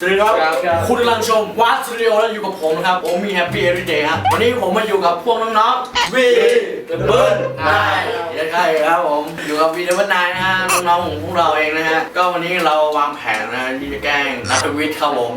สวัสดีครับครับ ครับ คุณกำลังชมวัดสตูดิโอแล้วอยู่กับผมนะครับผมมีแฮปปี้เอ y d เดย์ครับวันนี้ผมมาอยู่กับพวกน้องๆวีเดเบิร์นนายใช่ครับผมอยู่กับวีเดเบิร์นนายนะฮะน้องๆของพวกเราเองนะฮะก็วันนี้เราวางแผนนะที่จะแกล้งนัทวิทย์ครับผม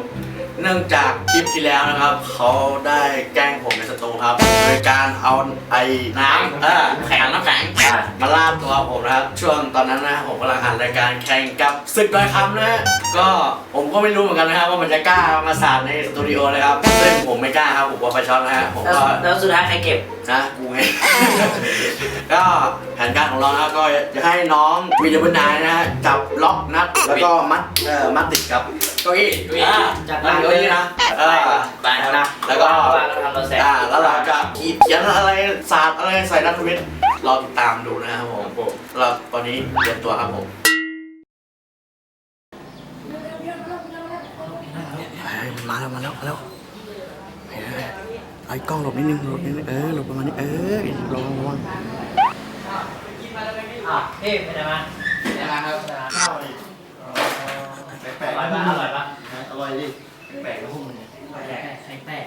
เนื่องจากคลิปที่แล้วนะครับ เขาได้แกล้งผมในสตูครับ โดยการเอาไอ้น้ำเออแข็งน้ำแข็งอ่ามาลาดตัวผมนะครับ ช่วงตอนนั้นนะผมกำลังอ่านรายการแข่งกับศึกดอยคำนะฮะก็ผมก็ไม่รู้เหมือนกันนะครับว่ามันจะกล้ามาสาดในสตูดิโอเลยครับซึ่งผมไม่กล้าครับผมกลัวไฟช็อตนะฮะผมแล้วก็แล้วสุดท้ายใครเก็บนะกูไง ก็แผนการของเรานะครับก็จะให้น้องวีดีโอนายนะฮะจับล็อกนัดแล้วก็มัดเอ่อมัดติดกับเก้าอี้เก้าอี้อ่าจับมัดเก้าอี้นะเออไปนะแล้วก็วางแล้วทำเราแสงอ่าแล้วเราจะขีดเขียนอะไรสาดอะไรใส่นัทวิทย์รอติดตามดูนะครับผมเราตอนนี้เตรียมตัวครับผมมาแล้วมาแล้วมาแล้วเฮ้ย ไอ้กล้องหลบนิดนึงหลบนิดนึงเออหลบประมาณนี้เออระวังระวังอะเฮ้ยเป็นไงบ้างเป็นไงบ้างครับข้าวดิอร่อยปะอร่อยปะอร่อยดิแปลกนะพวกมึงแปลกแข็งแปลก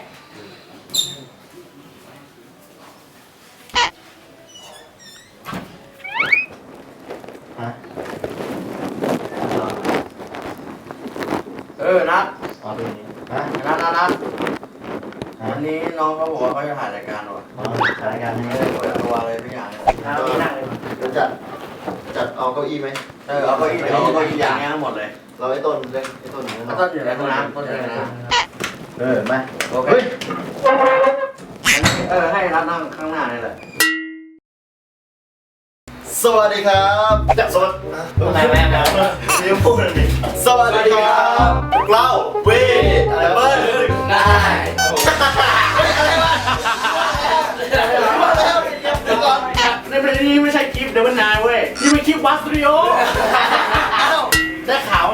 ฮะเออนัดอ๋อเป็นอย่างนี้ฮะนัดนัดนัดฮะ วันนี้น้องเขาบอกว่าเขาจะถ่ายรายการว่ะอ๋อถ่ายรายการนี้ไม่ได้เปิดตัวอะไรทุกอย่างเลยน้ำนี่นั่งเลยเดี๋ยวจัดจัดเอาเก้าอี้ไหมเออเอาเก้าอี้เดี๋ยวเอาเก้าอี้อย่างเงี้ยทั้งหมดเลย เราไอ้ต้นเล่นไอ้ต้นอย่างนี้ต้นอยู่ในห้องน้ำต้นอยู่ในน้ำเออมาโอเคเฮ้ยเออให้นัดนั่งข้างหน้านี่แหละสวัสดีครับจัดสวัสดีอะไรแม่แม่เรียกพูดเลยสวัสดีครับพวกเราเวอะไรเบิ้ล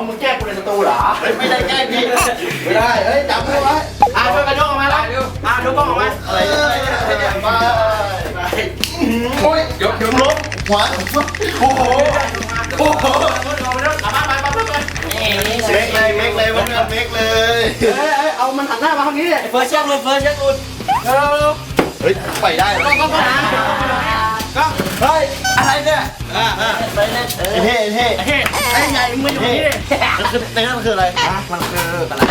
มึงแกล้งกูในสตูเหรอเฮ้ยไม่ได้แกล้งพี่ไม่ได้เฮ้ยจับมือไว้อะช่วยกันยกออกมาแล้วอะยกกล้องออกมาอะไรเนี่ยมาโอ้ยยกยกลบหัวโอ้โหโอ้โหเอามาไปไปไปไปนี่เมกเลยเมกเลยวันนี้เมกเลยเอ้ยเอ้ยเอามันหันหน้ามาทางนี้ดิเฟิร์สเช็คเลยเฟิร์สเช็คอุ่นเร็วเร็วเฮ้ยไปได้กล้องกล้องกล้องกล้องเฮ้ยอะ ไรเนี่ยอ่าอ่าเฟิร์สเช็คเออไอ้เท่ไอ้เท่ไอ้เฮ้ไอ้ใหญ่มึงมาอยู่นี่ดิมันคือในนั้นมันคืออะไรอะมันคืออะไร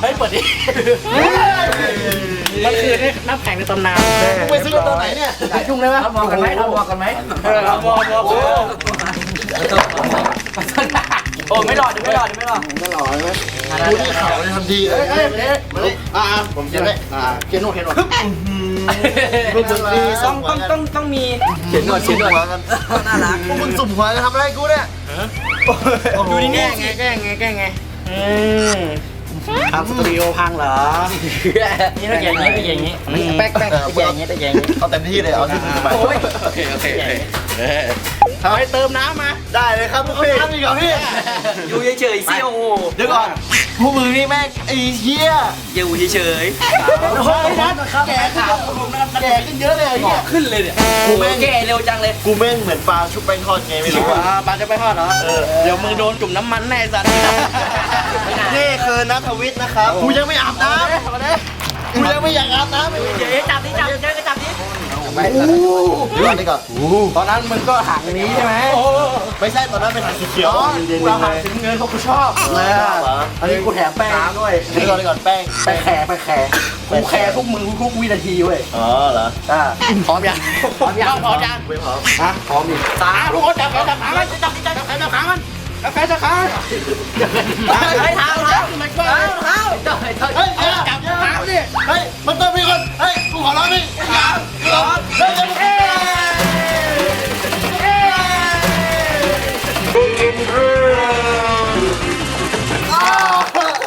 เฮ้ยเปิดดิมันคือนี่น้ำแข็งในตำนานมึงไปซื้อกันตอนไหนเนี่ยอย่ายุ่งได้ไหมเอาบอกกันไหมเอาบอกกันไหมเออเอาบอกบอกโอ้โอ้ไม่หลอดไม่หลอดไม่หลอดไม่หล่อไหมดูนี่ขาวเลยทันทีเอ้ยเอ้ยเอ้ยมาดิอ่าผมเขียนไว้อ่าเขียนโน่นเขียนโน่ นมึงจะมีต้องต้องต้องต้องมีเขียนหน่อยเขียนหน่อยกันน่ารักพวกมึงสุ่มหัวจะทำอะไรกูเนี่ยดูนี่แก้ไงแก้ไงแก้ไงอืมทำสตูดิโอพังเหรอนี่ต้องอย่างนี้ต้องอย่างนี้แป๊กแป๊กต้องอย่างนี้ต้องอย่างนี้เอาเต็มที่เลยเอาที่สุดสบายโอ้ยโอเคโอเคโอเค ทำให้เติมน้ำมา ได้เลยครับพี่ทำอีกเหรอพี่ อยู่เฉยๆสิโอ้เดี๋ยวก่อนพวกมึงนี่แม่งไอ้เหี้ยอยู่เฉยโอ้ยนัดแก่ขึ้นเยอะแก่ขึ้นเยอะเลยไอ้เนี่ยขึ้นเลยเนี่ยกูแม่งแก่เร็วจังเลย กูแม่งเหมือนปลาชุบแป้งทอดไงไม่รู้อ่าอะปลาจะไปทอดเหรอเออเดี๋ยวมึงโดนจุ่มน้ำมันแน่สัตว์นี่คือนัทวิทย์นะครับ กูยังไม่อาบน้ำกูยังไม่อยากอาบน้ำเลยเดี๋ยวจับดิจับเจอก็จับดิไม่เดี๋ยวก่อนดีก่อนตอนนั้นมึงก็หางนี้ใช่ไหมไม่ใช่ตอนนั้นเป็นหางสีเขียวกูเราหางสีเงินเพราะกูชอบเลยอะอันนี้กูแถมแป้งด้วยเดี๋ยวก่อนดีก่อนแป้งไปแคร์ไปแคร์กูแคร์ทุกมึงทุกวินาทีเว้ยอ๋อเหรออ่าพร้อมยังพร้อมยังพร้อมยังไม่พร้อมฮะพร้อมดิสามทุกคนจับแขนจับขามันจับจับจับแขนจับขามันจับแขนจับขามันเฮ้ยเท้าเท้ามันก็เท้าเท้าเท้าเฮ้ยอย่าจับขาดิเฮ้ยมันต้องมีคนเฮ้ยกูข อร้องดิอย่ากูร้องเฮ้ยเฮ้ยเฮ้ยอ้าว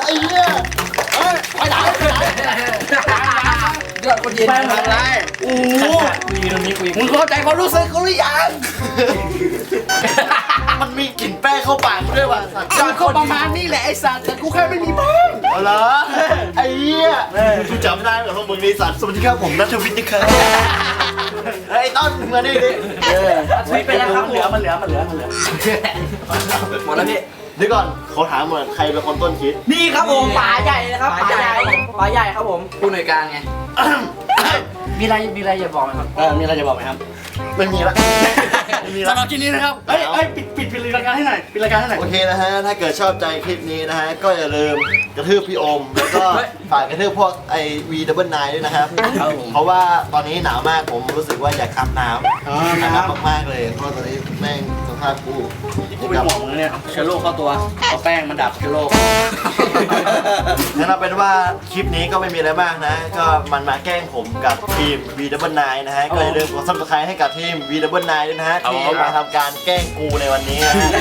ไอ้เหี้ยเฮ้ยไปไหนไปไหนยอดคนเย็นแป้งอะไรโอ้โหคุยตรงนี้คุยมึงเข้าใจความรู้สึกกูหรือยังมันมีกลิ่นแป้งเข้าปากด้วยว่ะสัตว์ก็ประมาณนี้แหละไอ้สัตว์แต่กูแค่ไม่มีบ้างเอาเหรอ เหี้ยกูจำได้เหมือนพวกมึงนี่สัตว์สวัสดีครับผมนัทวิทย์นะครับเฮ้ยต้นมึงมาดิดิเออคุยไปแล้วครับมันเหลือมันเหลือมันเหลือมันเหลือหมดแล้วพี่หเดี๋ยวก่อนเขาถามเหมือนใครเป็นคนต้นคิดนี่ครับผมป๋าใหญ่นะครับป๋าใหญ่ป๋าใหญ่ครับผมผู้หน่วยการไง มีอะไรมีอะไรจะบอกไหมครับเออมีอะไรจะบอกไหมครับไม่มีละไม่มีละสำหรับคลิปนี้นะครับเอ้ยเอ้ยปิดปิดปิดรายการให้หน่อยปิดรายการให้หน่อย โอเคนะฮะ ถ้าเกิดชอบใจคลิปนี้นะฮะ ก็อย่าลืมกระทืบพี่โอม แล้วก็ฝากกระทืบพวกไอวีดับเบิลไนด้วยนะครับ ครับผม เพราะว่าตอนนี้หนาวมากผมรู้สึกว่าอยากอาบน้อ๋อำนะอาบครับน้ำมากๆเลยเพราะตอนนี้แม่งสภาพกูกูเป็นห่วงมึงเนี่ยเชื้อโรคเข้าตัวเอาแป้งมาดับเชื้อโรค งั้นเอาเป็นว่าคลิปนี้ก็ไม่มีอะไรมากนะ ก็มันมาแกล้งผมกับทีม V Double Nine นะฮะ ก็อย่าลืมกดซับสไครต์ให้กับทีม V Double Nine ด้วยนะฮะครับที่ผมมาทำการแกล้งกูในวันนี้นะฮะ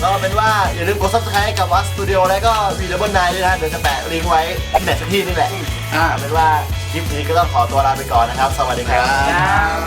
ก็เอาเป็นว่าอย่าลืมกดซับสไครต์ให้กับวัสตูดิโอและก็ V Double Nine ด้วยนะฮะเดี๋ยวจะแปะลิงก์ไว้ที่ไหนสักที่นี่แหละอ่าเอาเป็นว่าคลิปนี้ก็ต้องขอตัวลาไปก่อนนะครับ สวัสดีครับ